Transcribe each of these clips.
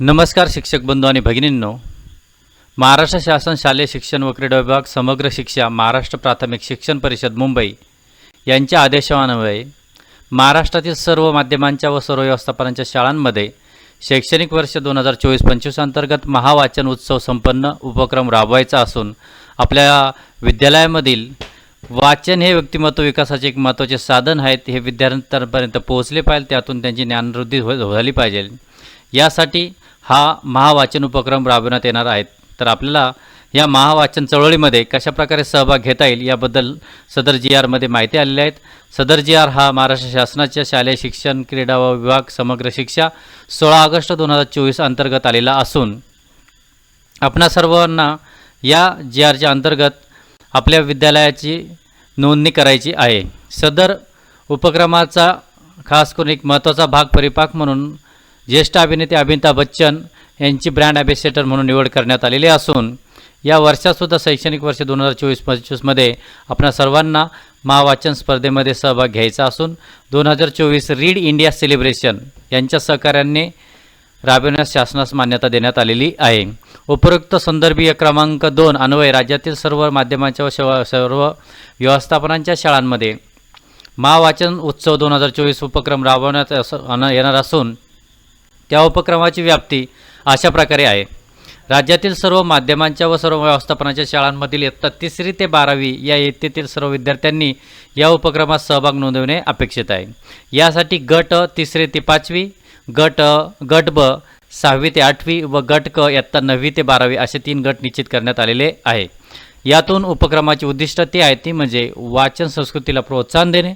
नमस्कार शिक्षक बंधू आणि भगिनींनो. महाराष्ट्र शासन शालेय शिक्षण व क्रीडा विभाग समग्र शिक्षा महाराष्ट्र प्राथमिक शिक्षण परिषद मुंबई यांच्या आदेशान्वये महाराष्ट्रातील सर्व माध्यमांच्या व सर्व व्यवस्थापनांच्या शाळांमध्ये शैक्षणिक वर्ष दोन हजार चोवीस पंचवीस अंतर्गत महावाचन उत्सव संपन्न उपक्रम राबवायचा असून आपल्या विद्यालयामधील वाचन हे व्यक्तिमत्व विकासाचे एक महत्त्वाचे साधन आहेत हे विद्यार्थ्यांपर्यंत पोहोचले पाहिजे त्यातून त्यांची ज्ञानवृद्धी हो झाली पाहिजे. यासाठी हा महावाचन उपक्रम राबवण्यात येणार आहेत. तर आपल्याला या महावाचन चळवळीमध्ये कशाप्रकारे सहभाग घेता येईल याबद्दल सदर जी आरमध्ये माहिती आलेली आहेत सदर जी आर हा महाराष्ट्र शासनाच्या शालेय शिक्षण क्रीडा व विभाग समग्र शिक्षा सोळा ऑगस्ट दोन हजार चोवीस अंतर्गत आलेला असून आपणा सर्वांना या जी आरच्या अंतर्गत आपल्या विद्यालयाची नोंदणी करायची आहे. सदर उपक्रमाचा खास करून एक महत्त्वाचा भाग परिपाक म्हणून ज्येष्ठ अभिनेते अमिताभ बच्चन यांची ब्रँड ॲम्बेसेडर म्हणून निवड करण्यात आलेली असून या वर्षातसुद्धा शैक्षणिक वर्ष दोन हजार चोवीस पंचवीसमध्ये आपणा सर्वांना महावाचन स्पर्धेमध्ये सहभाग घ्यायचा असून दोन हजार चोवीस रीड इंडिया सेलिब्रेशन यांच्या सहकार्याने राबविण्यास शासनास मान्यता देण्यात आलेली आहे. उपरोक्त संदर्भीय क्रमांक दोन अन्वय राज्यातील सर्व माध्यमांच्या व सर्व व्यवस्थापनांच्या शाळांमध्ये महावाचन उत्सव दोन हजार चोवीस उपक्रम राबवण्यात अन- येणार असून त्या उपक्रमाची व्याप्ती अशा प्रकारे आहे. राज्यातील सर्व माध्यमांच्या व सर्व व्यवस्थापनाच्या शाळांमधील इयत्ता तिसरी ते बारावी या इयत्तेतील सर्व विद्यार्थ्यांनी या उपक्रमात सहभाग नोंदवणे अपेक्षित आहे. यासाठी गट तिसरी ते पाचवी गट गट ब सहावी ते आठवी व गट क इयत्ता नववी ते बारावी असे तीन गट निश्चित करण्यात आलेले आहे. यातून उपक्रमाची उद्दिष्ट ती आहे ती म्हणजे वाचन संस्कृतीला प्रोत्साहन देणे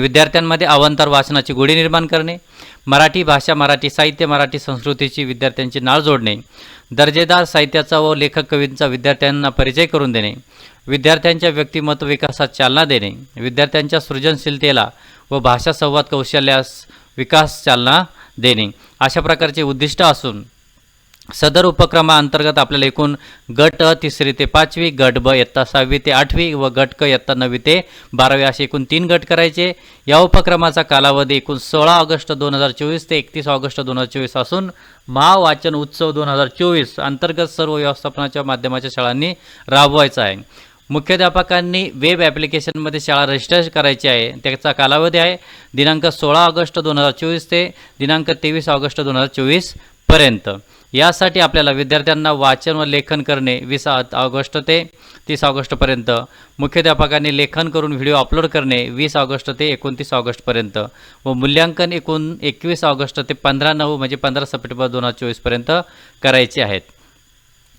विद्यार्थ्यांमध्ये अवांतर वाचनाची गोडी निर्माण करणे मराठी भाषा मराठी साहित्य मराठी संस्कृतीची विद्यार्थ्यांची नाळ जोडणे दर्जेदार साहित्याचा व लेखक कवींचा विद्यार्थ्यांना परिचय करून देणे विद्यार्थ्यांच्या व्यक्तिमत्व विकासात चालना देणे विद्यार्थ्यांच्या सृजनशीलतेला व भाषा संवाद कौशल्यास विकास चालना देणे अशा प्रकारचे उद्दिष्ट असून सदर उपक्रमाअंतर्गत आपल्याला एकूण गट अ तिसरी ते पाचवी गट ब इयत्ता सहावी ते आठवी व गट क इयत्ता नववी ते बारावी असे एकूण तीन गट करायचे. या उपक्रमाचा कालावधी एकूण सोळा ऑगस्ट दोन हजार चोवीस ते एकतीस ऑगस्ट दोन हजार चोवीस असून महावाचन उत्सव दोन हजार चोवीस अंतर्गत सर्व व्यवस्थापनाच्या माध्यमाच्या शाळांनी राबवायचा आहे. मुख्याध्यापकांनी वेब ॲप्लिकेशनमध्ये शाळा रजिस्टर करायची आहे. त्याचा कालावधी आहे. दिनांक सोळा ऑगस्ट दोन हजार चोवीस ते दिनांक तेवीस ऑगस्ट दोन हजार चोवीस पर्यंत यासाठी आपल्याला विद्यार्थ्यांना वाचन व लेखन करणे वीस ऑगस्ट ते तीस ऑगस्टपर्यंत. मुख्याध्यापकांनी लेखन करून व्हिडिओ अपलोड करणे वीस ऑगस्ट ते एकोणतीस ऑगस्टपर्यंत. व मूल्यांकन एकूण एकवीस ऑगस्ट ते पंधरा नऊ म्हणजे पंधरा सप्टेंबर दोन हजार चोवीसपर्यंत करायचे आहेत.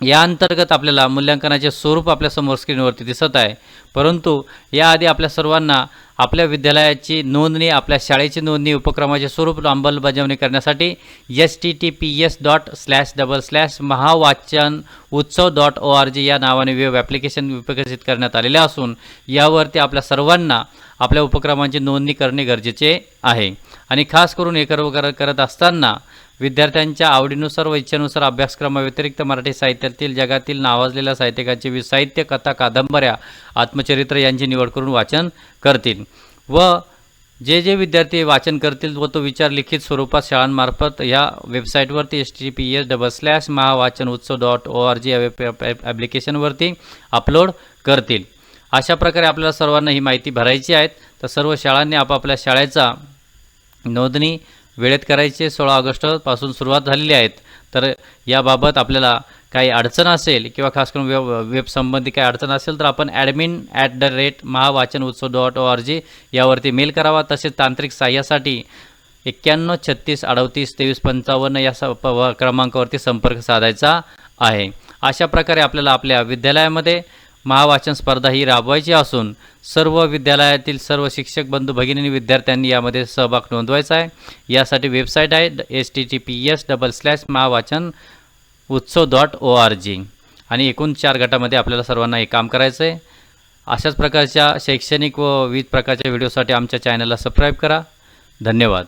या अंतर्गत आपल्याला मूल्यांकनाचे स्वरूप आपल्यासमोर स्क्रीनवरती दिसत आहे. परंतु याआधी आपल्या सर्वांना आपल्या विद्यालयाची नोंदणी आपल्या शाळेची नोंदणी उपक्रमाचे स्वरूप अंमलबजावणी करण्यासाठी S T T P S dot slash double slash Mahavachan Utsav dot O R G या नावाने वेब ॲप्लिकेशन विकसित करण्यात आलेले असून यावरती आपल्या सर्वांना आपल्या उपक्रमांची नोंदणी करणे गरजेचे आहे. आणि खास करून हे कर करत असताना विद्यार्थ्यांच्या आवडीनुसार व इच्छेनुसार अभ्यासक्रमाव्यतिरिक्त मराठी साहित्यातील जगातील नावाजलेल्या साहित्यिकांचे वि साहित्य कथा कादंबऱ्या आत्मचरित्र यांची निवड करून वाचन करतील. व जे जे विद्यार्थी वाचन करतील व तो विचार लिखित स्वरूपात शाळांमार्फत या वेबसाईटवरती S T P S double slash Mahavachan Utsav dot O R G या वेब ॲप्लिकेशनवरती अपलोड करतील. अशा प्रकारे आपल्याला सर्वांना ही माहिती भरायची आहेत तर सर्व शाळांनी आपापल्या शाळेचा नोंदणी वेळेत करायचे. सोळा ऑगस्टपासून सुरुवात झालेली आहेत. तर याबाबत आपल्याला काही अडचण असेल किंवा खास करून वेब वेबसंबंधी काही अडचण असेल तर आपण admin at the rate Mahavachan Utsav dot O R G यावरती मेल करावा. तसेच तांत्रिक सहाय्यासाठी एक्क्याण्णव छत्तीस अडतीस तेवीस पंचावन्न या स प व क्रमांकावरती संपर्क साधायचा आहे. अशा प्रकारे आपल्याला आपल्या विद्यालयामध्ये महावाचन स्पर्धा ही राबवायची असून सर्व विद्यालयातील सर्व शिक्षक बंधू भगिनी विद्यार्थ्यांनी यामध्ये सहभाग नोंदवायचा आहे. यासाठी वेबसाईट आहे S T T P S double slash Mahavachan Utsav dot O R G आणि एकूण चार गटामध्ये आपल्याला सर्वांना हे काम करायचं आहे. अशाच प्रकारच्या शैक्षणिक व विविध प्रकारच्या व्हिडिओसाठी आमच्या चॅनलला सबस्क्राईब करा. धन्यवाद.